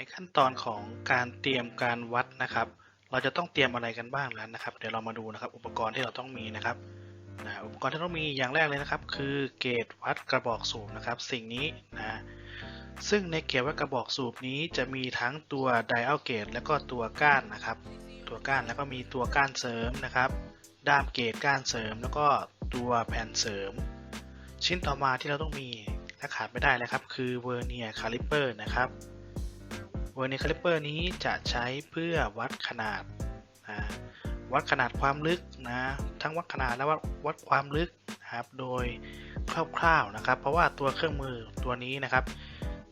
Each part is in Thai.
ในขั้นตอนของการเตรียมการวัดนะครับ เราจะต้องเตรียมอะไรกันบ้างนั้นนะครับ เดี๋ยวเรามาดูนะครับ อุปกรณ์ที่เราต้องมีนะครับนะอุปกรณ์ที่ต้องมีอย่างแรกเลยนะครับ คือเกจวัดกระบอกสูบนะครับ สิ่งนี้นะซึ่งในเกจวัดกระบอกสูบนี้จะมีทั้งตัวไดอัลเกจและก็ตัวก้านนะครับ ตัวก้านแล้วก็มีตัวก้านเสริมนะครับด้ามเกจก้านเสริม แล้วก็ตัวแผ่นเสริม ชิ้นต่อมาที่เราต้องมีและขาดไม่ได้เลยครับ คือเวอร์เนียคาลิเปอร์นะครับ เวอร์นียคาลิเปอร์นี้จะใช้เพื่อวัดขนาดนะวัดขนาดความลึกนะทั้งวัดขนาดและวัดวัดความลึกนะครับโดยคร่าวๆนะครับ เพราะว่าตัวเครื่องมือตัวนี้นะครับ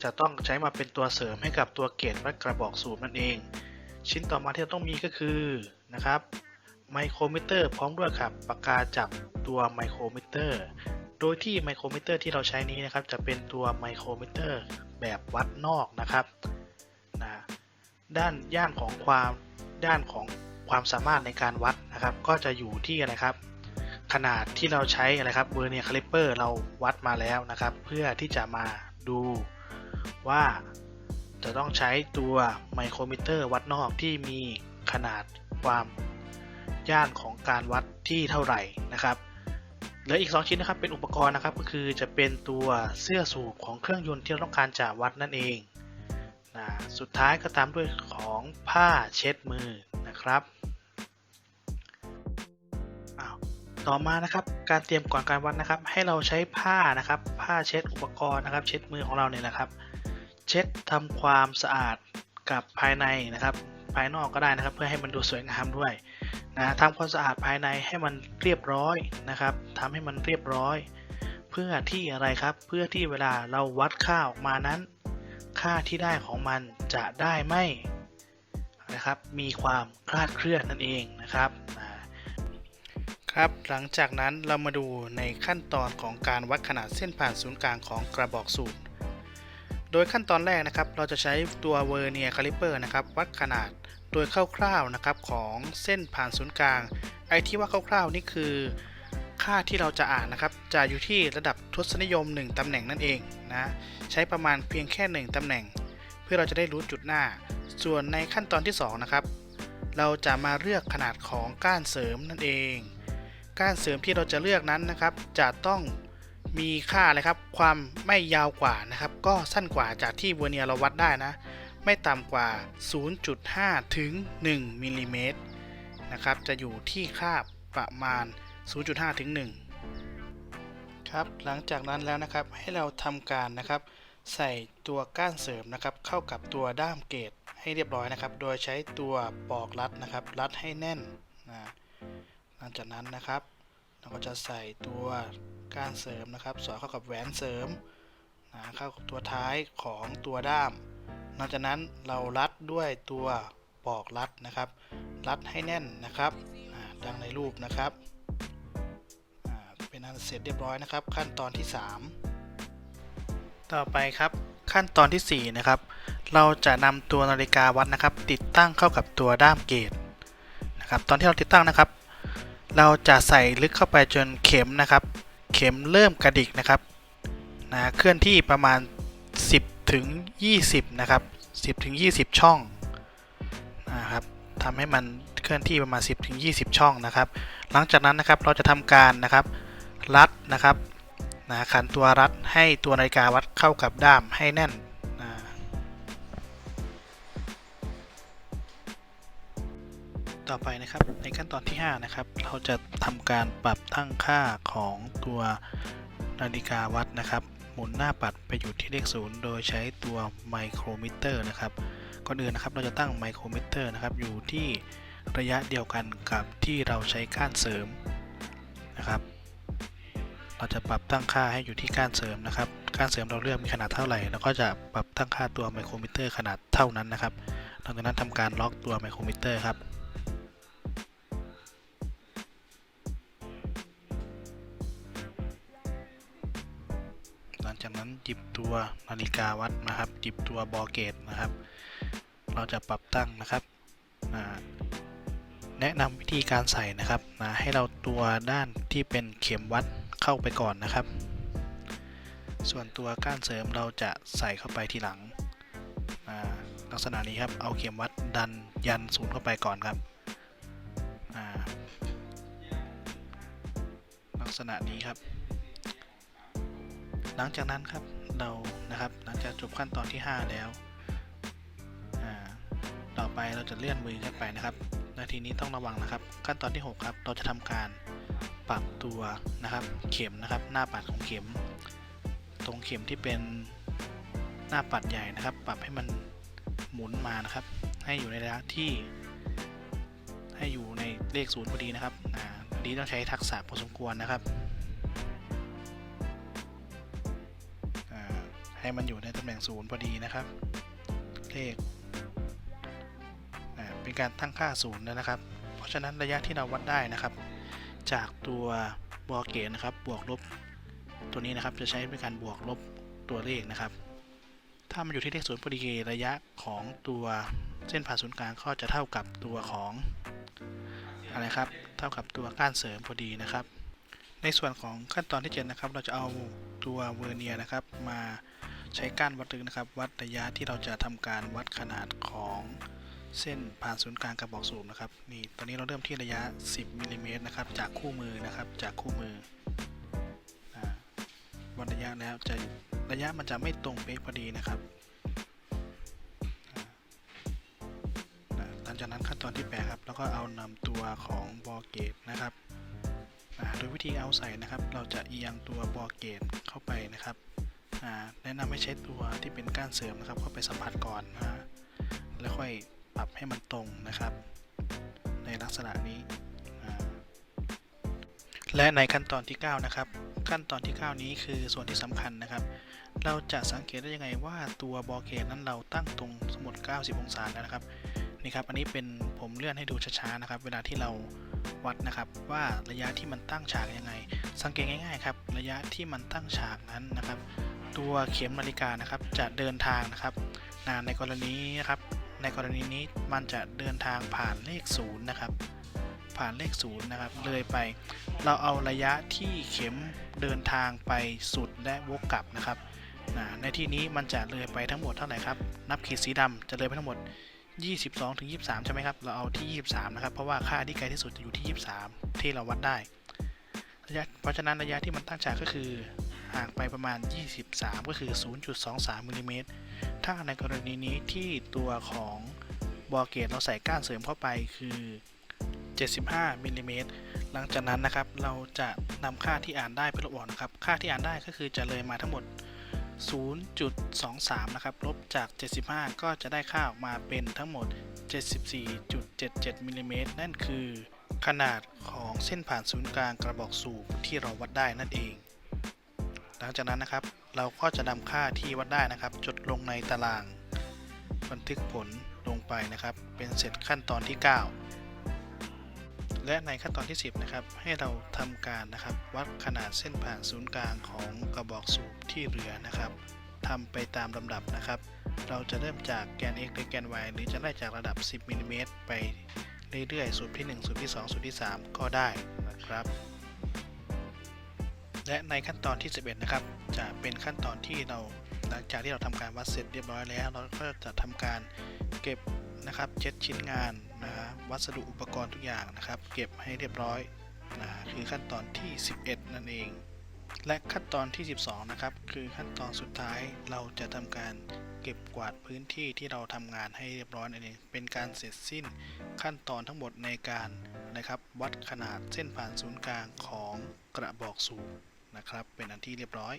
จะต้องใช้มาเป็นตัวเสริมให้กับตัวเกจวัดกระบอกสูบนั่นเอง ชิ้นต่อมาที่เราต้องมีก็คือนะครับไมโครมิเตอร์พร้อมด้วยครับปากกาจับตัวไมโครมิเตอร์ โดยที่ไมโครมิเตอร์ที่เราใช้นี้นะครับ จะเป็นตัวไมโครมิเตอร์แบบวัดนอกนะครับ นะด้านย่านของความด้านของความสามารถในการวัดนะครับ ก็จะอยู่ที่อะไรครับ ขนาดที่เราใช้อะไรครับเวอร์เนียคาลิปเปอร์เราวัดมาแล้วนะครับ เพื่อที่จะมาดูว่าจะต้องใช้ตัวไมโครมิเตอร์วัดนอกที่มีขนาดความย่านของการวัดที่เท่าไหร่นะครับเหลืออีก 2 ชิ้นนะครับเป็นอุปกรณ์นะครับก็คือจะเป็นตัวเสื้อสูบของเครื่องยนต์ที่เราต้องการจะวัดนั่นเอง นะสุดท้ายก็ตามด้วยของผ้าเช็ดมือนะครับอ้าต่อมานะครับการเตรียมก่อนการวัดนะครับ ให้เราใช้ผ้านะครับ ผ้าเช็ดอุปกรณ์นะครับ เช็ดมือของเราเนี่ยนะครับ เช็ดทำความสะอาดกับภายในนะครับ ภายนอกก็ได้นะครับ เพื่อให้มันดูสวยงามด้วยนะทำความสะอาดภายในให้มันเรียบร้อยนะครับทำให้มันเรียบร้อย เพื่อที่อะไรครับ เพื่อที่เวลาเราวัดค่าออกมานั้น ค่าที่ได้ของมันจะได้ไม่นะครับมีความคลาดเคลื่อนนั่นเองนะครับครับหลังจากนั้นเรามาดูในขั้นตอนของการวัดขนาดเส้นผ่านศูนย์กลางของกระบอกสูบโดยขั้นตอนแรกนะครับ เราจะใช้ตัวเวอร์เนียคาลิเปอร์นะครับ วัดขนาดโดยคร่าวๆนะครับของเส้นผ่านศูนย์กลาง ไอ้ที่ว่าคร่าวๆนี่คือ ค่าที่เราจะอ่านนะครับ จะอยู่ที่ระดับทศนิยม 1ตำแหน่งนั่นเอง นะใช้ประมาณเพียงแค่ 1 ตำแหน่ง เพื่อเราจะได้รู้จุดหน้า ส่วนในขั้นตอนที่ 2 นะครับ เราจะมาเลือกขนาดของก้านเสริมนั่นเอง ก้านเสริมที่เราจะเลือกนั้นนะครับ จะต้องมีค่าอะไรครับ ความไม่ยาวกว่านะครับ ก็สั้นกว่าจากที่เวอร์เนียเราวัดได้นะ ไม่ต่ำกว่า 0.5 ถึง 1มิลลิเมตรนะครับ จะอยู่ที่ค่าประมาณ 0.5 ถึง 1 ครับหลังจากนั้นแล้วนะครับให้เราทำการนะครับ ใส่ตัวก้านเสริมนะครับ เข้ากับตัวด้ามเกตให้เรียบร้อยนะครับ โดยใช้ตัวปอกรัดนะครับ รัดให้แน่นนะหลังจากนั้นนะครับ เราก็จะใส่ตัวก้านเสริมนะครับ สอดเข้ากับแหวนเสริมนะเข้ากับตัวท้ายของตัวด้ามหลังจากนั้นเรารัดด้วยตัวปอกรัดนะครับ รัดให้แน่นนะครับดังในรูปนะครับ เสร็จเรียบร้อยนะครับ ขั้นตอนที่ 3 ต่อไปครับขั้นตอนทีสี่4 นะครับ เราจะนำตัวนาฬิกาวัดนะครับ ติดตั้งเข้ากับตัวด้ามเกตนะครับตอนที่เราติดตั้งนะครับ เราจะใส่ลึกเข้าไปจนเข็มนะครับ เข็มเริ่มกระดิกนะครับนะเคลื่อนที่ประมาณ 10ถึง20 นะครับ 10ถึง20 ช่องนะครับทำให้มันเคลื่อนที่ประมาณ 10ถึง20 ช่องนะครับ หลังจากนั้นนะครับเราจะทำการนะครับ รัดนะครับนะขันตัวรัดให้ตัวนาฬิกาวัดเข้ากับด้ามให้แน่นนะต่อไปนะครับในขั้นตอนที่ 5 นะครับ เราจะทำการปรับตั้งค่าของตัวนาฬิกาวัดนะครับ หมุนหน้าปัดไปอยู่ที่เลขศูนย์โดยใช้ตัวไมโครมิเตอร์นะครับก่อนอื่นนะครับเราจะตั้งไมโครมิเตอร์นะครับอยู่ที่ระยะเดียวกันกับที่เราใช้ก้านเสริมนะครับ เราจะปรับตั้งค่าให้อยู่ที่ก้านเสริมนะครับ ก้านเสริมเราเลือกมีขนาดเท่าไหร่เราก็จะปรับตั้งค่าตัวไมโครมิเตอร์ขนาดเท่านั้นนะครับหลังจากนั้นทำการล็อกตัวไมโครมิเตอร์ครับหลังจากนั้นหยิบตัวนาฬิกาวัดนะครับหยิบตัวบอเกตนะครับ เราจะปรับตั้งนะครับแนะนำวิธีการใส่นะครับนะให้เราตัวด้านที่เป็นเข็มวัด เข้าไปก่อนนะครับ ส่วนตัวก้านเสริมเราจะใส่เข้าไปทีหลัง ลักษณะนี้ครับ เอาเข็มวัดดันยันศูนย์เข้าไปก่อนครับ ลักษณะนี้ครับ หลังจากนั้นครับเรานะครับหลังจากจบขั้นตอนที่ 5 แล้ว ต่อไปเราจะเลื่อนมือขึ้นไปนะครับนาทีนี้ต้องระวังนะครับ ขั้นตอนที่ 6 ครับ เราจะทำการ ปรับตัวนะครับเข็มนะครับ หน้าปัดของเข็ม ตรงเข็มที่เป็นหน้าปัดใหญ่นะครับ ปรับให้มันหมุนมานะครับ ให้อยู่ในระยะที่ ให้อยู่ในเลขศูนย์พอดีนะครับอ่าอันนี้ต้องใช้ทักษะพอสมควรนะครับให้มันอยู่ในตำแหน่งศูนย์พอดีนะครับ เลขเป็นการตั้งค่าศูนย์แล้วนะครับ เพราะฉะนั้นระยะที่เราวัดได้นะครับ จากตัวบอเกตนะครับบวกลบตัวนี้นะครับจะใช้เป็นการบวกลบตัวเลขนะครับ ถ้ามันอยู่ที่เลขศูนย์พอดีระยะของตัวเส้นผ่าศูนย์กลางก็จะเท่ากับตัวของอะไรครับเท่ากับตัวก้านเสริมพอดีนะครับ ในส่วนของขั้นตอนที่7นะครับ เราจะเอาตัวเวอร์เนียนะครับ มาใช้ก้านวัดลึกนะครับ วัดระยะที่เราจะทำการวัดขนาดของ เส้นผ่านศูนย์กลางกระบอกสูบนะครับนี่ตอนนี้เราเริ่มที่ระยะ 10มิลลิเมตรนะครับจากคู่มือนะครับจากคู่มือวัดระยะแล้วจะระยะมันจะไม่ตรงเป๊ะพอดีนะครับหลังจากนั้นขั้นตอนที่แปดครับแล้วก็เอานำตัวของบอเกตนะครับโดยวิธีเอาใส่นะครับ เราจะเอียงตัวบอเกตเข้าไปนะครับแนะนำให้ใช้ตัวที่เป็นก้านเสริมนะครับเข้าไปสัมผัสก่อนนะแล้วค่อย ปรับให้มันตรงนะครับ ในลักษณะนี้และในขั้นตอนที่ 9 นะครับ ขั้นตอนที่ 9 นี้คือส่วนที่สำคัญนะครับ เราจะสังเกตได้ยังไงว่าตัวบอเกตนั้นเราตั้งตรงสมมติ90 องศาแล้วนะครับนี่ครับ อันนี้เป็นผมเลื่อนให้ดูช้าๆนะครับ เวลาที่เราวัดนะครับว่าระยะที่มันตั้งฉากยังไง สังเกตง่ายๆครับ ระยะที่มันตั้งฉากนั้นนะครับ ตัวเข็มนาฬิกานะครับจะเดินทางนะครับอ่าในกรณีนะครับ ในกรณีนี้มันจะเดินทางผ่านเลขศูนย์นะครับ ผ่านเลขศูนย์นะครับ เลยไป เราเอาระยะที่เข็มเดินทางไปสุดและวกกลับนะครับในที่นี้มันจะเลยไปทั้งหมดเท่าไหร่ครับ นับขีดสีดำจะเลยไปทั้งหมด 22ถึง23 ใช่ไหมครับ เราเอาที่ 23 นะครับ เพราะว่าค่าที่ไกลที่สุดจะอยู่ที่ 23 ที่เราวัดได้ระยะเพราะฉะนั้นระยะที่มันตั้งฉากก็คือ ห่างไปประมาณ 23 ก็คือ 0.23มิลลิเมตรถ้าในกรณีนี้ที่ตัวของบอเกตเราใส่ก้านเสริมเข้าไปคือ 75มิลลิเมตรหลังจากนั้นนะครับเราจะนำค่าที่อ่านได้ไปลบออกนะครับ ค่าที่อ่านได้ก็คือจะเลยมาทั้งหมด 0.23 นะครับ ลบจาก 75 ก็จะได้ค่าออกมาเป็นทั้งหมด 74.77มิลลิเมตรนั่นคือขนาดของเส้นผ่านศูนย์กลางกระบอกสูบที่เราวัดได้นั่นเอง หลังจากนั้นนะครับ เราก็จะนำค่าที่วัดได้นะครับ จดลงในตาราง บันทึกผลลงไปนะครับ เป็นเสร็จขั้นตอนที่ 9 และในขั้นตอนที่ 10 นะครับ ให้เราทำการนะครับ วัดขนาดเส้นผ่านศูนย์กลางของกระบอกสูบที่เหลือนะครับทำไปตามลำดับนะครับ เราจะเริ่มจากแกน x หรือแกน y หรือจะไล่จากระดับ 10มิลลิเมตรไปเรื่อยๆสูบที่ 1 สูบที่ 2 สูบที่ 3 ก็ได้นะครับ และในขั้นตอนที่ 11 นะครับ จะเป็นขั้นตอนที่เราหลังจากที่เราทำการวัดเสร็จเรียบร้อยแล้ว เราก็จะทำการเก็บนะครับเช็ดชิ้นงานนะฮะวัสดุอุปกรณ์ทุกอย่างนะครับ เก็บให้เรียบร้อยนะคือขั้นตอนที่ 11 นั่นเอง และขั้นตอนที่ 12 นะครับ คือขั้นตอนสุดท้ายเราจะทำการเก็บกวาดพื้นที่ที่เราทำงานให้เรียบร้อยนั่นเอง เป็นการเสร็จสิ้นขั้นตอนทั้งหมดในการนะครับวัดขนาดเส้นผ่านศูนย์กลางของกระบอกสูบ นะครับ เป็นอันที่เรียบร้อย